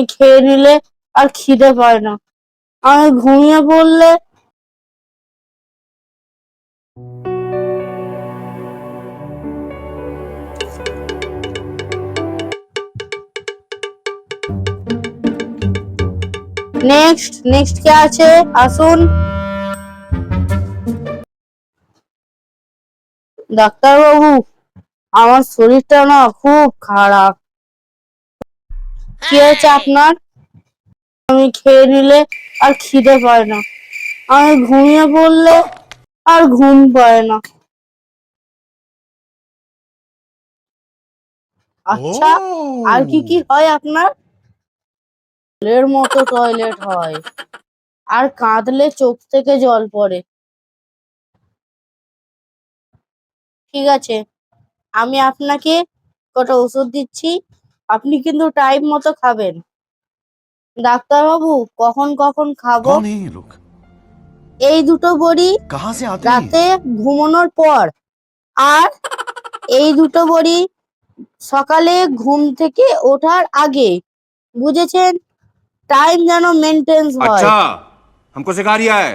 আমি খেয়ে নিলে আর খিদে পায় না। আমি ঘুমিয়ে পড়লে নেক্সট নেক্সট কে আছে? আসুন। ডাক্তার বাবু আমার শরীরটা না খুব খারাপ। কি হয়েছে আপনার? আমি খেয়ে নিলে আর খিদে পায় না। আমি ঘুমিয়ে পড়লে আর ঘুম পায় না। আচ্ছা আর কি কি হয় আপনার? এর মতো টয়লেট হয়। আর কাঁদলে চোখ থেকে জল পড়ে। ঠিক আছে আমি আপনাকে কটা ওষুধ দিচ্ছি। আপনি কিন্তু টাইম মতো খাবেন ডাক্তারবাবু কখন কখন খাবো कौन है ये लोग এই দুটো বড়ি कहाँ से आते हैं রাতে ঘুমানোর পর আর এই দুটো বড়ি সকালে ঘুম থেকে ওঠার আগে বুঝেছেন টাইম যেন মেনটেন্স হয় अच्छा हमको सिखा रिया है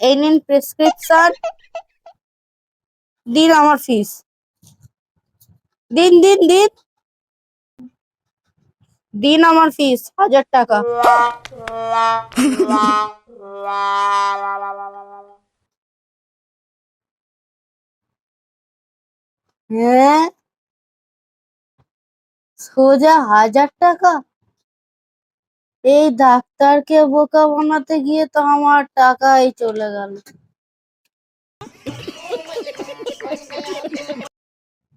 এই নিন প্রেসক্রিপশন দিন আমার ফিস দিন দিন দিন। দিন আমার ফিস হাজার টাকা। হ্যাঁ? সোজা হাজার টাকা? এই ডাক্তারকে বোকা বানাতে গিয়ে তো আমার টাকাই চলে গেল।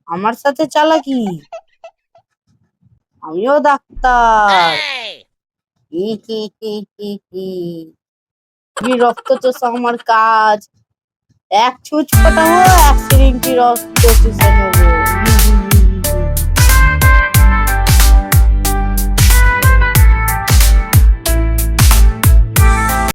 আমার সাথে চালাকি? আমিও ডাক্তার। কি। রক্ত চোষা আমার কাজ। এক ছুঁচ ফোটাবো এক সিরিঞ্চি রক্ত চুষে নেব